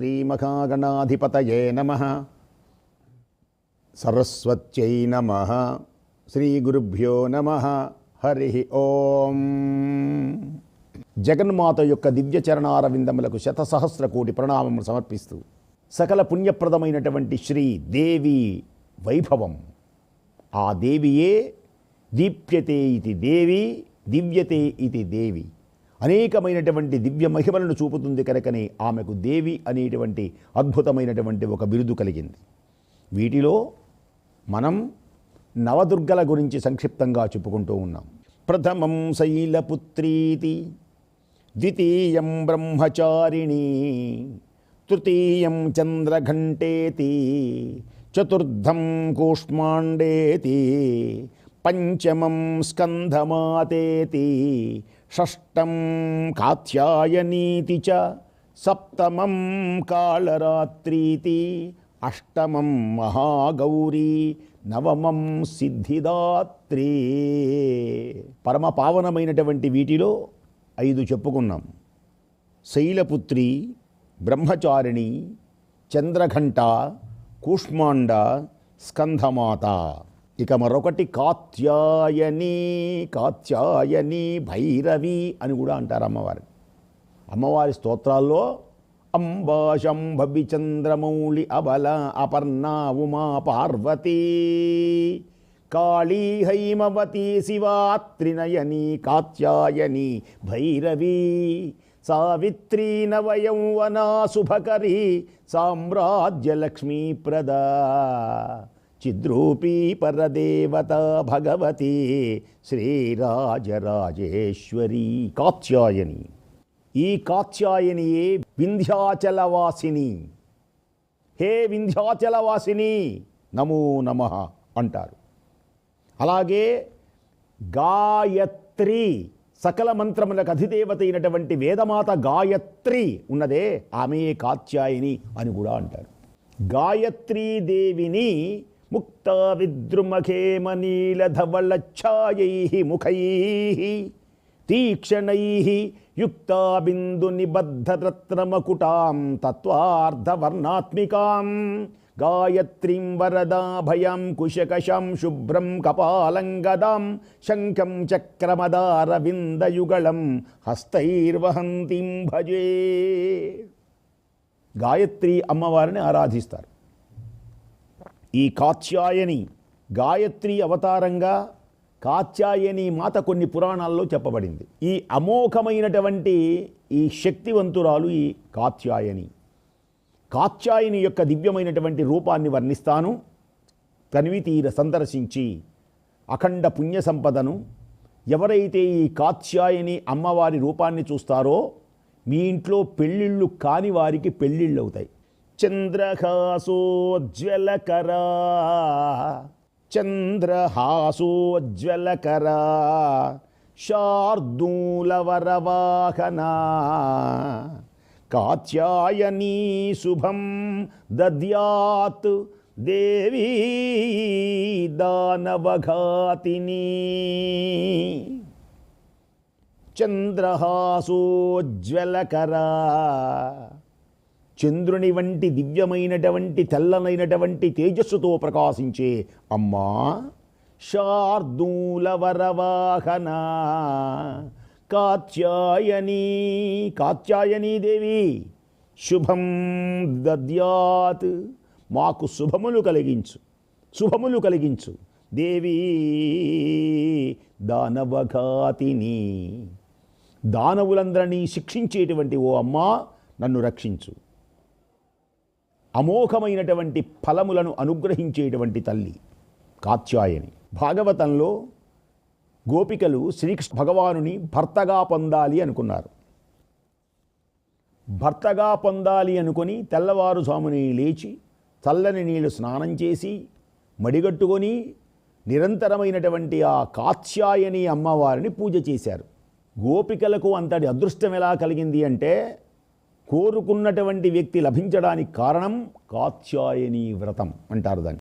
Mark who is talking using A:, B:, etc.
A: శ్రీమహాగణాధిపతయే నమ. సరస్వత్యై నమ. శ్రీగురుభ్యో నమ. హరి ఓం. జగన్మాత యొక్క దివ్య చరణారవిందములకు శతసహస్ర కోటి ప్రణామములు సమర్పిస్తూ సకల పుణ్యప్రదమైనటువంటి శ్రీ దేవి వైభవం. ఆ దేవియే దీప్యతే ఇది దేవి దివ్యతే ఇది దేవి. అనేకమైనటువంటి దివ్య మహిమలను చూపుతుంది కనుకనే ఆమెకు దేవి అనేటువంటి అద్భుతమైనటువంటి ఒక బిరుదు కలిగింది. వీటిలో మనం నవదుర్గల గురించి సంక్షిప్తంగా చెప్పుకుంటూ ఉన్నాం. ప్రథమం శైలపుత్రీతి ద్వితీయం బ్రహ్మచారిణి తృతీయం చంద్రఘంటేతి చతుర్థం కూష్మాండేతి పంచమం స్కంధమాతేతి షష్టం కాత్యాయనీతి చ సప్తమం కాళరాత్రీతి అష్టమం మహాగౌరీ నవమం సిద్ధిదాత్రి పరమ పావనమైనటువంటి వీటిలో ఐదు చెప్పుకున్నాం. శైలపుత్రి బ్రహ్మచారిణి చంద్రఘంట కూష్మాండ స్కంధమాత ఇక మరొకటి కాత్యాయని కాత్యాయని భైరవి అని కూడా అంటారు అమ్మవారిని అమ్మవారి స్తోత్రాల్లో అంబాశంభవి చంద్రమౌళి అబల అపర్ణ ఉమా పార్వతీ కాళీ హైమవతి శివాత్రినయని కాత్యాయని భైరవీ సావిత్రీ నవయౌవనా శుభకరి సామ్రాజ్యలక్ష్మీప్రదా చిద్రూపీ పరదేవత భగవతి శ్రీరాజరాజేశ్వరీ కాత్యాయని. ఈ కాత్యాయనియే వింధ్యాచలవాసిని. హే వింధ్యాచలవాసిని నమో నమ అంటారు. అలాగే గాయత్రి సకల మంత్రములకు అధిదేవత అయినటువంటి వేదమాత గాయత్రి ఉన్నదే ఆమె కాత్యాయని అని కూడా అంటారు. గాయత్రీ దేవిని ముక్త విద్రుమఖేమనీలధవళఛాయై ముఖై తీక్షణై యుక్తాబిందునిబద్ధరత్నమకుటాం తత్వార్ధవర్ణాత్మికాం గాయత్రీం వరదాభయాం కుశకశాం శుభ్రం కపాలం గదాం శంఖం చక్రమదారవిందయుగళం హస్తైర్వహంతిం భజే. గాయత్రి అమ్మవారిని ఆరాధిస్తారు. ఈ కాత్యాయని గాయత్రి అవతారంగా కాత్యాయని మాత కొన్ని పురాణాల్లో చెప్పబడింది. ఈ అమోఘమైనటువంటి ఈ శక్తివంతురాలు ఈ కాత్యాయని. కాత్యాయని యొక్క దివ్యమైనటువంటి రూపాన్ని వర్ణిస్తాను. తనివితీర సందర్శించి అఖండ పుణ్య సంపదను ఎవరైతే ఈ కాత్యాయని అమ్మవారి రూపాన్ని చూస్తారో మీ ఇంట్లో పెళ్ళిళ్ళు కాని వారికి పెళ్ళిళ్ళు అవుతాయి చంద్రహాసోజ్వలకరా. చంద్రహాసోజ్వలకరా. శార్దూలవరవాహనా. కాత్యాయనీ శుభం దద్యాత్ దేవీ దానవఘాతిని. చంద్రహాసోజ్వలకరా. చంద్రుని వంటి దివ్యమైనటువంటి తెల్లనైనటువంటి తేజస్సుతో ప్రకాశించే అమ్మా శార్దూలవరవాహన కాత్యాయని కాత్యాయనీ దేవి శుభం దద్యాత్ మాకు శుభములు కలిగించు శుభములు కలిగించు దేవీ దానవఘాతిని. దానవులందరినీ శిక్షించేటువంటి ఓ అమ్మా నన్ను రక్షించు. అమోఘమైనటువంటి ఫలములను అనుగ్రహించేటువంటి తల్లి కాత్యాయని. భాగవతంలో గోపికలు శ్రీకృష్ణ భగవానుని భర్తగా పొందాలి అనుకున్నారు. భర్తగా పొందాలి అనుకొని తెల్లవారుజాముని లేచి చల్లని నీళ్ళు స్నానం చేసి మడిగట్టుకొని నిరంతరమైనటువంటి ఆ కాత్యాయని అమ్మవారిని పూజ చేశారు. గోపికలకు అంతటి అదృష్టం ఎలా కలిగింది అంటే కోరుకున్నటువంటి వ్యక్తి లభించడానికి కారణం కాత్యాయని వ్రతం అంటారు దాన్ని.